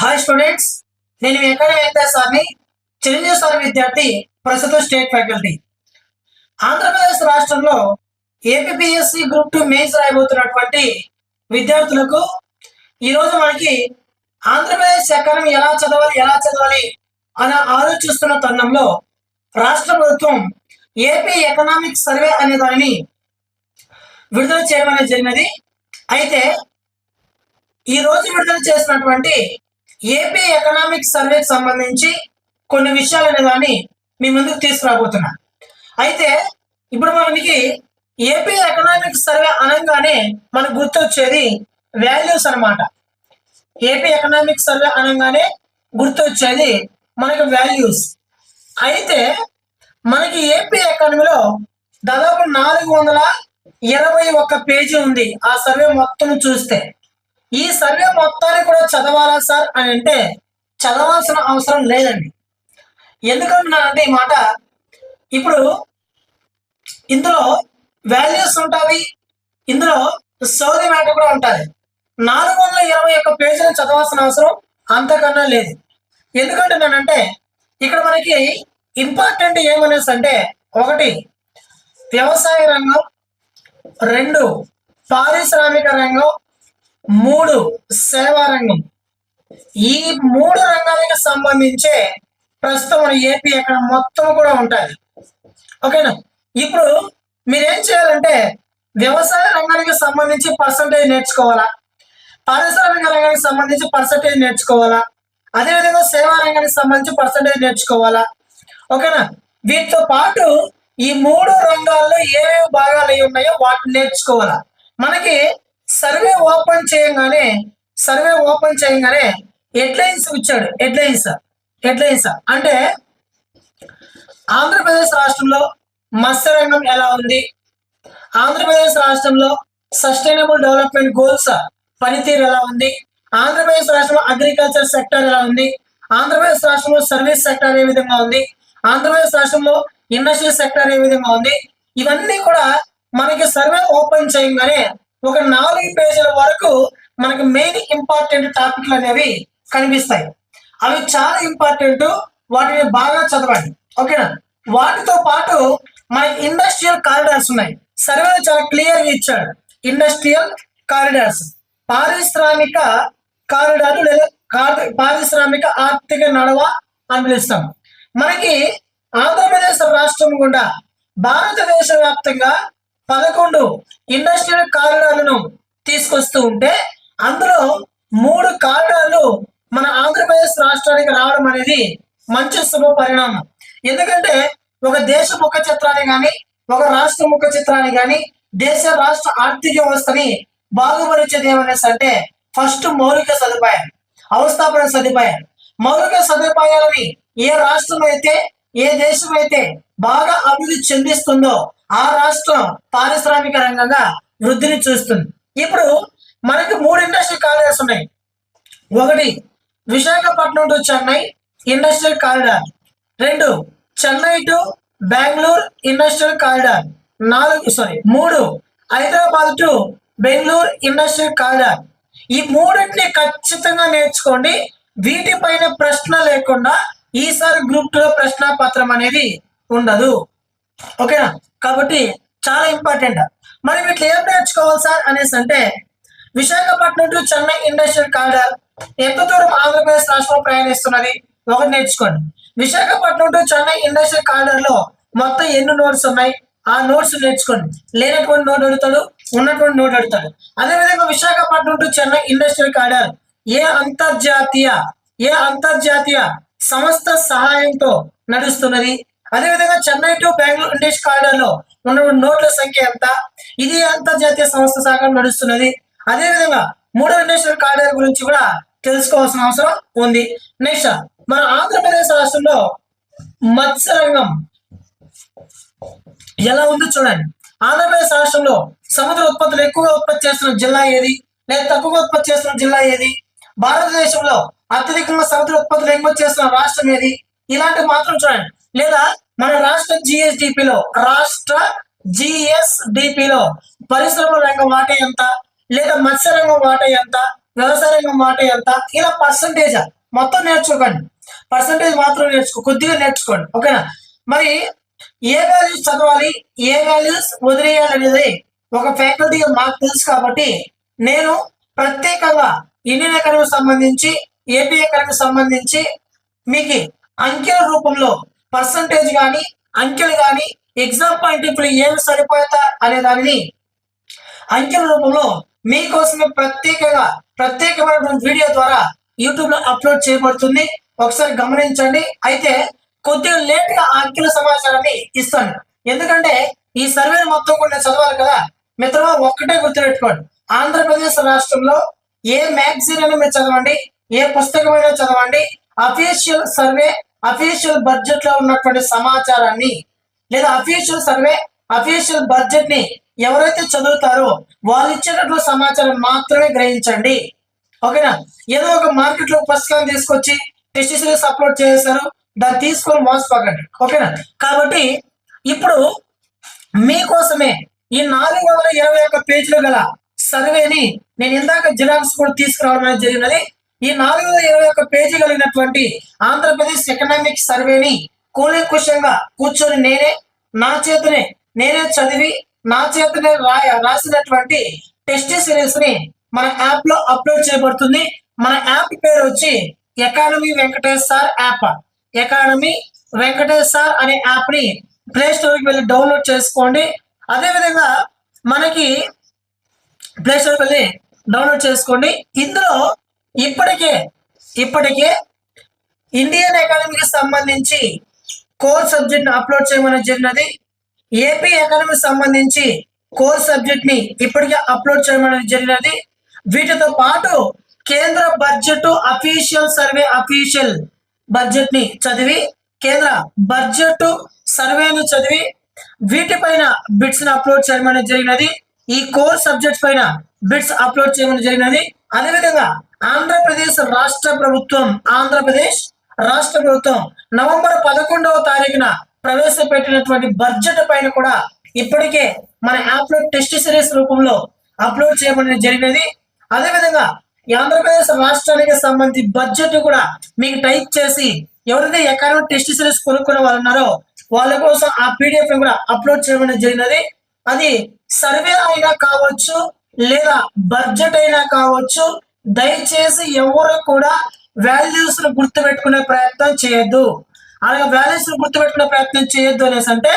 Hi students నేను మీ ఎక్కడ సార్ని చిరంజీవి సార్ విద్యార్థి ప్రస్తుతం స్టేట్ ఫ్యాకల్టీ. ఆంధ్రప్రదేశ్ రాష్ట్రంలో ఏపీఎస్సి గ్రూప్ టూ మెయిన్స్ రాయబోతున్నటువంటి విద్యార్థులకు ఈరోజు మనకి ఆంధ్రప్రదేశ్ ఎకానమీ ఎలా చదవాలి ఎలా చదవాలి అని ఆలోచిస్తున్న తరుణంలో రాష్ట్ర ప్రభుత్వం ఏపీ ఎకనామిక్ సర్వే అనే దానిని విడుదల చేయడం అనేది జరిగినది. అయితే ఈ రోజు విడుదల చేసినటువంటి ఏపీ ఎకనామిక్ సర్వేకి సంబంధించి కొన్ని విషయాలు అనే దాన్ని మీ ముందుకు తీసుకురాబోతున్నా. అయితే ఇప్పుడు మనకి ఏపీ ఎకనామిక్ సర్వే అనగానే మనకు గుర్తొచ్చేది వాల్యూస్ అన్నమాట. ఏపీ ఎకనామిక్ సర్వే అనగానే గుర్తొచ్చేది మనకి వాల్యూస్ అయితే మనకి ఏపీ ఎకానమీలో దాదాపు నాలుగు వందల ఇరవై ఒక్క పేజీ ఉంది ఆ సర్వే మొత్తం చూస్తే. ఈ సర్వే మొత్తాన్ని కూడా చదవాలా సార్ అని అంటే చదవాల్సిన అవసరం లేదండి. ఎందుకంటున్నానంటే ఈ మాట ఇప్పుడు ఇందులో వాల్యూస్ ఉంటుంది ఇందులో సౌది మ్యాటర్ కూడా ఉంటుంది నాలుగు వందల ఇరవై ఒక్క పేజీలు చదవాల్సిన అవసరం అంతకన్నా లేదు. ఎందుకంటున్నానంటే ఇక్కడ మనకి ఇంపార్టెంట్ ఏమనేసి అంటే ఒకటి వ్యవసాయ రంగం రెండు పారిశ్రామిక రంగం మూడు సేవా రంగం. ఈ మూడు రంగాలకు సంబంధించే ప్రస్తుతం మన ఏపీ అక్కడ మొత్తం కూడా ఉంటుంది. ఓకేనా ఇప్పుడు మీరేం చేయాలంటే వ్యవసాయ రంగానికి సంబంధించి పర్సంటేజ్ నేర్చుకోవాలా? పారిశ్రామిక రంగానికి సంబంధించి పర్సంటేజ్ నేర్చుకోవాలా? అదేవిధంగా సేవా రంగానికి సంబంధించి పర్సంటేజ్ నేర్చుకోవాలా? ఓకేనా వీటితో పాటు ఈ మూడు రంగాల్లో ఏమేమి భాగాలు అయి ఉన్నాయో వాటిని నేర్చుకోవాలా? మనకి సర్వే ఓపెన్ చేయగానే సర్వే ఓపెన్ చేయగానే హెడ్లైన్స్ ఇచ్చాడు. Headlines headlines. అంటే ఆంధ్రప్రదేశ్ రాష్ట్రంలో మత్స్య రంగం ఎలా ఉంది? ఆంధ్రప్రదేశ్ రాష్ట్రంలో సస్టైనబుల్ డెవలప్మెంట్ గోల్స్ పనితీరు ఎలా ఉంది? ఆంధ్రప్రదేశ్ రాష్ట్రంలో అగ్రికల్చర్ సెక్టర్ ఎలా ఉంది? ఆంధ్రప్రదేశ్ రాష్ట్రంలో సర్వీస్ సెక్టర్ ఏ విధంగా ఉంది? ఆంధ్రప్రదేశ్ రాష్ట్రంలో ఇండస్ట్రియల్ సెక్టర్ ఏ విధంగా ఉంది? ఇవన్నీ కూడా మనకి సర్వే ఓపెన్ చేయగానే ఒక నాలుగు పేజీల వరకు మనకి మెయిన్ ఇంపార్టెంట్ టాపిక్లు అనేవి కనిపిస్తాయి. అవి చాలా ఇంపార్టెంట్ వాటిని బాగా చదవండి. ఓకేనా వాటితో పాటు మనకి ఇండస్ట్రియల్ కారిడార్స్ ఉన్నాయి. సర్వేలో చాలా క్లియర్గా ఇచ్చాడు. ఇండస్ట్రియల్ కారిడార్స్ పారిశ్రామిక కారిడార్లు లేదా పారిశ్రామిక ఆర్థిక నడవ అని పిలుస్తాం. మనకి ఆంధ్రప్రదేశ్ రాష్ట్రం గుండా భారతదేశ వ్యాప్తంగా పదకొండు ఇండస్ట్రియల్ కారిడార్లను తీసుకొస్తూ ఉంటే అందులో మూడు కారిడార్లు మన ఆంధ్రప్రదేశ్ రాష్ట్రానికి రావడం అనేది మంచి శుభ పరిణామం. ఎందుకంటే ఒక దేశ ముఖ చిత్రాన్ని కానీ ఒక రాష్ట్ర ముఖ చిత్రాన్ని కానీ దేశ రాష్ట్ర ఆర్థిక వ్యవస్థని బాగుపరిచేది ఏమనేసి అంటే ఫస్ట్ మౌలిక సదుపాయం అవస్థాపన సదుపాయాలు మౌలిక సదుపాయాలని ఏ రాష్ట్రం అయితే ఏ దేశం అయితే బాగా అభివృద్ధి చెందిస్తుందో ఆ రాష్ట్రం పారిశ్రామిక రంగంగా వృద్ధిని చూస్తుంది. ఇప్పుడు మనకి మూడు ఇండస్ట్రీ కారిడార్స్ ఉన్నాయి. ఒకటి Visakhapatnam to Chennai industrial corridor. రెండు Chennai to Bengaluru industrial corridor. నాలుగు సారీ మూడు Hyderabad to Bengaluru industrial corridor. ఈ మూడింటిని ఖచ్చితంగా నేర్చుకోండి. వీటిపైన ప్రశ్న లేకుండా ఈసారి గ్రూప్ టూలో ప్రశ్న పత్రం అనేది ఉండదు. ఓకేనా? కాబట్టి చాలా ఇంపార్టెంట్. మరి వీటిలో ఏం నేర్చుకోవాలి సార్ అనేసి అంటే Visakhapatnam to Chennai industrial corridor ఎంత దూరం ఆంధ్రప్రదేశ్ రాష్ట్రంలో ప్రయాణిస్తున్నది? ఒకటి నేర్చుకోండి. విశాఖపట్నం టు చెన్నై ఇండస్ట్రియల్ కారిడార్లో మొత్తం ఎన్ని నోట్స్ ఉన్నాయి? ఆ నోట్స్ నేర్చుకోండి. లేనటువంటి నోట్ అడుగుతాడు ఉన్నటువంటి నోట్ అడుగుతాడు. అదేవిధంగా Visakhapatnam to Chennai industrial corridor ఏ అంతర్జాతీయ ఏ అంతర్జాతీయ సంస్థ సహాయంతో నడుస్తున్నది? అదేవిధంగా చెన్నై టు బెంగళూరు ఇండస్ట్రియల్ కారిడార్లో ఉన్న నోట్ల సంఖ్య ఎంత? ఇది అంతర్జాతీయ సంస్థ శాఖ నడుస్తున్నది. అదేవిధంగా మూడో ఇండస్ట్రియల్ కారిడార్ గురించి కూడా తెలుసుకోవాల్సిన అవసరం ఉంది. నెక్స్ట్ మన ఆంధ్రప్రదేశ్ రాష్ట్రంలో మత్స్య రంగం ఎలా ఉందో చూడండి. ఆంధ్రప్రదేశ్ రాష్ట్రంలో సముద్ర ఉత్పత్తులు ఎక్కువగా ఉత్పత్తి చేస్తున్న జిల్లా ఏది? లేదా తక్కువగా ఉత్పత్తి చేస్తున్న జిల్లా ఏది? భారతదేశంలో అత్యధికంగా సముద్ర ఉత్పత్తులు ఎగుమతి చేస్తున్న రాష్ట్రం ఏది? ఇలాంటివి మాత్రం చూడండి. లేదా మన రాష్ట్ర జిఎస్డిపిలో రాష్ట్ర జిఎస్డిపిలో పరిశ్రమల రంగం వాట ఎంత? లేదా మత్స్య రంగం వాటా ఎంత? వ్యవసాయ రంగం వాట ఎంత? ఇలా పర్సంటేజ్ మొత్తం నేర్చుకోండి పర్సంటేజ్ మాత్రం నేర్చుకో కొద్దిగా నేర్చుకోండి. ఓకేనా? మరి ఏ వాల్యూస్ చదవాలి? ఏ వాల్యూస్ వదిలేయాలి అనేది ఒక ఫ్యాకల్టీగా మాకు తెలుసు కాబట్టి నేను ప్రత్యేకంగా ఇండియన్ అకాడమీకి సంబంధించి ఏపీ అకాడమీకి సంబంధించి మీకు అంకెల రూపంలో పర్సంటేజ్ కానీ అంకెలు కానీ ఎగ్జామ్ పాయింట్ ఇప్పుడు ఏమి సరిపోతా అనే దానిని అంకెల రూపంలో మీకోసమే ప్రత్యేకంగా ప్రత్యేకమైన వీడియో ద్వారా యూట్యూబ్లో అప్లోడ్ చేయబడుతుంది. ఒకసారి గమనించండి. అయితే కొద్దిగా లేట్గా అంకెల సమాచారాన్ని ఇస్తాను. ఎందుకంటే ఈ సర్వే మొత్తం కూడా నేను చదవాలి కదా. మిత్రమా ఒక్కటే గుర్తుపెట్టుకోండి. ఆంధ్రప్రదేశ్ రాష్ట్రంలో ఏ మ్యాగజైన్ అయినా మీరు చదవండి ఏ పుస్తకమైనా చదవండి అఫీషియల్ సర్వే అఫీషియల్ బడ్జెట్లో ఉన్నటువంటి సమాచారాన్ని లేదా అఫీషియల్ సర్వే అఫీషియల్ బడ్జెట్ని ఎవరైతే చదువుతారో వాళ్ళు ఇచ్చేటటువంటి సమాచారం మాత్రమే గ్రహించండి. ఓకేనా? ఏదో ఒక మార్కెట్లో పుస్తకాన్ని తీసుకొచ్చి టెస్ట్ సిరీస్ అప్లోడ్ దాన్ని తీసుకొని మోసపోకండి ఓకేనా? కాబట్టి ఇప్పుడు మీకోసమే ఈ నాలుగు వందల ఇరవై ఒక్క పేజీలు గల సర్వేని నేను ఇందాక జిరాక్స్ కూడా తీసుకురావడం అనేది జరిగినది. ఈ నాలుగు వందల ఇరవై ఒక్క పేజీ కలిగినటువంటి ఆంధ్రప్రదేశ్ ఎకనామిక్ సర్వేని కూలంకుషంగా కూర్చొని నేనే నా చేతనే నేనే చదివి నా చేతనే రాయ రాసినటువంటి టెస్ట్ సిరీస్ని మన యాప్లో అప్లోడ్ చేయబడుతుంది. మన యాప్ పేరు వచ్చి economy Venkatesh sir app economy Venkatesh sir అనే యాప్ని ప్లే స్టోర్కి వెళ్ళి డౌన్లోడ్ చేసుకోండి. అదేవిధంగా మనకి ప్లే స్టోర్ వెళ్ళి డౌన్లోడ్ చేసుకోండి. ఇందులో ఇప్పటికే ఇప్పటికే ఇండియన్ ఎకానమీకి సంబంధించి కోర్ సబ్జెక్ట్ని అప్లోడ్ చేయమని జరిగినది. ఏపీ ఎకానమీకి సంబంధించి కోర్ సబ్జెక్ట్ని ఇప్పటికే అప్లోడ్ చేయమని జరిగినది. వీటితో పాటు కేంద్ర బడ్జెట్ అఫీషియల్ సర్వే అఫీషియల్ బడ్జెట్ని చదివి కేంద్ర బడ్జెట్ సర్వేను చదివి వీటిపైన బిట్స్ని అప్లోడ్ చేయమని జరిగినది. ఈ కోర్ సబ్జెక్ట్స్ పైన బిట్స్ అప్లోడ్ చేయమని జరిగినది. అదేవిధంగా ఆంధ్రప్రదేశ్ రాష్ట్ర ప్రభుత్వం ఆంధ్రప్రదేశ్ రాష్ట్ర ప్రభుత్వం నవంబర్ పదకొండవ తారీఖున ప్రవేశపెట్టినటువంటి బడ్జెట్ పైన కూడా ఇప్పటికే మన యాప్లో టెస్ట్ సిరీస్ రూపంలో అప్లోడ్ చేయబడిన జరిగినది. అదేవిధంగా ఈ ఆంధ్రప్రదేశ్ రాష్ట్రానికి సంబంధించి బడ్జెట్ కూడా మీకు టైప్ చేసి ఎవరైతే ఎకానమిక్ టెస్ట్ సిరీస్ కొనుక్కునే వాళ్ళు ఉన్నారో వాళ్ళ కోసం ఆ పీడిఎఫ్ కూడా అప్లోడ్ చేయడం జరిగినది. అది సర్వే అయినా కావచ్చు లేదా బడ్జెట్ అయినా కావచ్చు దయచేసి ఎవరు కూడా వాల్యూస్ను గుర్తుపెట్టుకునే ప్రయత్నం చేయొద్దు. అలాగే వాల్యూస్ను గుర్తుపెట్టుకునే ప్రయత్నం చేయొద్దు అనేసి అంటే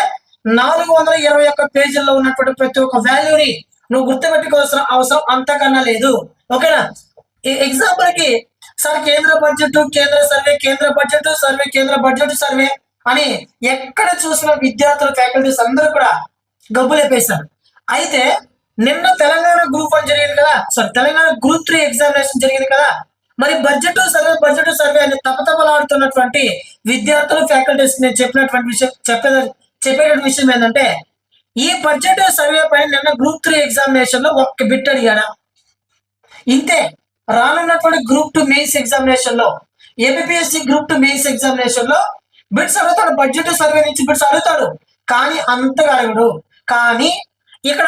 నాలుగు వందల ఇరవై ఒక్క పేజీల్లో ఉన్నటువంటి ప్రతి ఒక్క వాల్యూని నువ్వు గుర్తుపెట్టుకోవాల్సిన అవసరం అంతకన్నా లేదు. ఓకేనా? ఎగ్జాంపుల్కి సార్ కేంద్ర బడ్జెట్ కేంద్ర సర్వే కేంద్ర బడ్జెట్ సర్వే కేంద్ర బడ్జెట్ సర్వే అని ఎక్కడ చూసిన విద్యార్థులు ఫ్యాకల్టీస్ అందరూ కూడా గబ్బులేపేశారు. అయితే నిన్న తెలంగాణ గ్రూప్ వన్ జరిగింది కదా. Sorry Telangana group three examination జరిగింది కదా. మరి బడ్జెట్ సర్వే బడ్జెట్ సర్వే అని తపతపలాడుతున్నటువంటి విద్యార్థులు ఫ్యాకల్టీస్ నేను చెప్పినటువంటి విషయం చెప్పే చెప్పేటువంటి విషయం ఏంటంటే ఈ బడ్జెట్ సర్వే పైన నిన్న గ్రూప్ త్రీ ఎగ్జామినేషన్లో ఒక్క బిట్ అడిగాడా. ఇంతే రానున్నటువంటి గ్రూప్ టూ మెయిన్స్ ఎగ్జామినేషన్లో ఏపీఎస్సి గ్రూప్ టూ మెయిన్స్ ఎగ్జామినేషన్లో బిట్స్ అడుగుతాడు బడ్జెట్ సర్వే నుంచి బిట్స్ అడుగుతాడు. కానీ అంతగా అడగడు. కానీ ఇక్కడ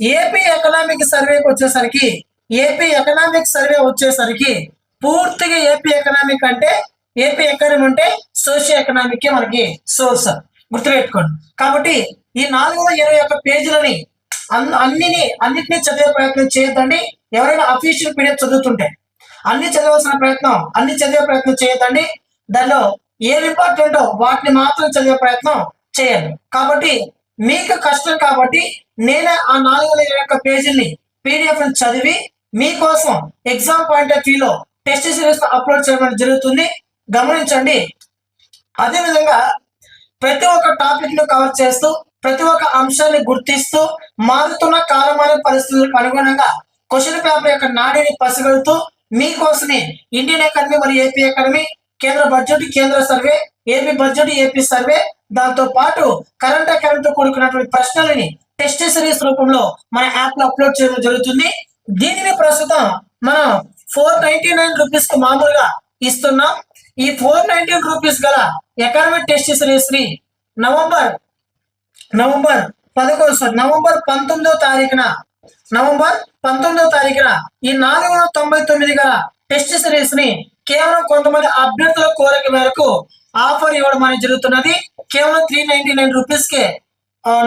ఏపీ ఎకనామిక్ సర్వేకి వచ్చేసరికి ఏపీ ఎకనామిక్ సర్వే వచ్చేసరికి పూర్తిగా ఏపీ ఎకనామిక్ అంటే ఏపీ ఎకనమీ అంటే సోషియో ఎకనామిక్ మనకి సోర్స్ గుర్తుపెట్టుకోండి. కాబట్టి ఈ నాలుగు వందల ఇరవై ఒక్క పేజీలని అన్నిని అన్నిటినీ చదివే ప్రయత్నం చేయొద్దండి. ఎవరైనా అఫీషియల్ పీడిఎఫ్ చదువుతుంటే అన్ని చదవాల్సిన ప్రయత్నం అన్ని చదివే ప్రయత్నం చేయొద్దండి. దానిలో ఏది ఇంపార్టెంటో వాటిని మాత్రం చదివే ప్రయత్నం చేయండి. కాబట్టి మీకు కష్టం కాబట్టి నేనే ఆ నాలుగు వందల యొక్క పేజీని పీడిఎఫ్ చదివి మీకోసం ఎగ్జామ్ పాయింట్ ఆఫ్ వ్యూలో టెస్ట్ సిరీస్ అప్లోడ్ చేయడం జరుగుతుంది. గమనించండి. అదే విధంగా ప్రతి ఒక్క టాపిక్ను కవర్ చేస్తూ ప్రతి ఒక్క అంశాన్ని గుర్తిస్తూ మారుతున్న కాలమాన పరిస్థితులకు అనుగుణంగా క్వశ్చన్ పేపర్ యొక్క నాడిని పసిగడుతూ మీకోసమే ఇండియన్ అకాడమీ మరియు ఏపీ అకాడమీ కేంద్ర బడ్జెట్ కేంద్ర survey AP budget AP survey దాంతో పాటు కరెంట్ అకౌంట్తో కూడుకున్నటువంటి ప్రశ్నలని టెస్ట్ సిరీస్ రూపంలో మన యాప్లో అప్లోడ్ చేయడం జరుగుతుంది. దీనిని ప్రస్తుతం మనం ఫోర్ నైన్టీ నైన్ రూపీస్కు మామూలుగా ఇస్తున్నాం. ఈ ఫోర్ నైన్టీన్ రూపీస్ గల ఎకనామిక్ టెస్ట్ సిరీస్ని నవంబర్ నవంబర్ పదకొండు సార్ నవంబర్ పంతొమ్మిదో తారీఖున నవంబర్ పంతొమ్మిదవ తారీఖున ఈ నాలుగు వందల తొంభై తొమ్మిది గల టెస్ట్ సిరీస్ని కేవలం కొంతమంది అభ్యర్థుల కోరిక మేరకు ఆఫర్ ఇవ్వడం అనేది జరుగుతున్నది. కేవలం త్రీ నైన్టీ నైన్ రూపీస్ కే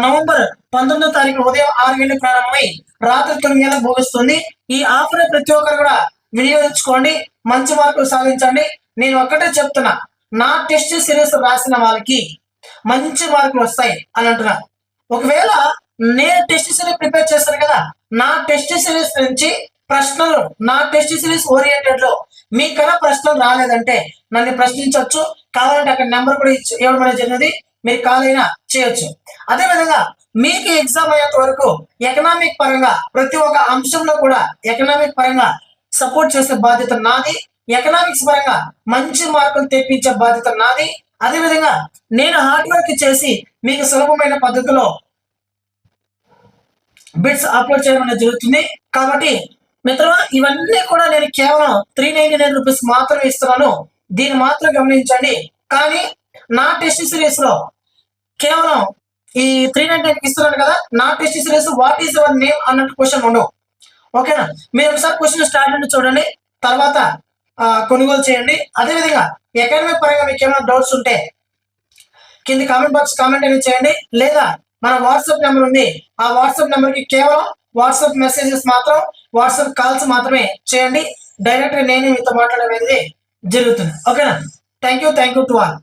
నవంబర్ పంతొమ్మిదో తారీఖు ఉదయం ఆరు గంటలకు ప్రారంభమై రాత్రి తొమ్మిది గంటలకు భోగిస్తుంది ఈ ఆఫర్ ప్రతి ఒక్కరు కూడా వినియోగించుకోండి. మంచి మార్కులు సాధించండి. నేను ఒక్కటే చెప్తున్నా నా టెస్ట్ సిరీస్ రాసిన వాళ్ళకి మంచి మార్కులు వస్తాయి అని అంటున్నా. ఒకవేళ నేను టెస్ట్ సిరీస్ ప్రిపేర్ చేస్తాను కదా నా టెస్ట్ సిరీస్ నుంచి ప్రశ్నలు నా టెస్ట్ సిరీస్ ఓరియంటెడ్లో మీకన్నా ప్రశ్నలు రాలేదంటే నన్ను ప్రశ్నించవచ్చు కావాలంటే అక్కడ నెంబర్ కూడా ఇచ్చి. ఇవ్వడం జరిగినది మీరు కాల్ అయినా చేయొచ్చు. అదేవిధంగా మీకు ఎగ్జామ్ అయ్యేంత వరకు ఎకనామిక్ పరంగా ప్రతి ఒక్క అంశంలో కూడా ఎకనామిక్ పరంగా సపోర్ట్ చేసే బాధ్యత నాది. ఎకనామిక్స్ పరంగా మంచి మార్కులు తెప్పించే బాధ్యత నాది. అదే విధంగా నేను హార్డ్ వర్క్ చేసి మీకు సులభమైన పద్ధతిలో బిట్స్ అప్లోడ్ చేయడం అనేది జరుగుతుంది. కాబట్టి మిత్రమా ఇవన్నీ కూడా నేను కేవలం త్రీ నైన్టీ నైన్ రూపీస్ మాత్రమే ఇస్తున్నాను. దీన్ని మాత్రం గమనించండి. కానీ నా టెస్ట్ సిరీస్లో కేవలం ఈ త్రీ నైన్టీ నైన్ ఇస్తున్నాను కదా నా test series what is your name అన్నట్టు క్వశ్చన్ ఉండవు. ఓకేనా మీరు ఒకసారి క్వశ్చన్ స్టార్ట్ నుండి చూడండి. తర్వాత కొనుగోలు చేయండి. అదేవిధంగా అకాడమిక్ పరంగా మీకు ఏమైనా డౌట్స్ ఉంటే కింది కామెంట్ బాక్స్ కామెంట్ అనేది చేయండి. లేదా మన వాట్సాప్ నెంబర్ ఉంది. ఆ వాట్సాప్ నెంబర్కి కేవలం వాట్సాప్ మెసేజెస్ మాత్రం వాట్సాప్ కాల్స్ మాత్రమే చేయండి. డైరెక్ట్ నేను మీతో మాట్లాడడం జరుగుతుంది. ఓకేనా? Thank you thank you to all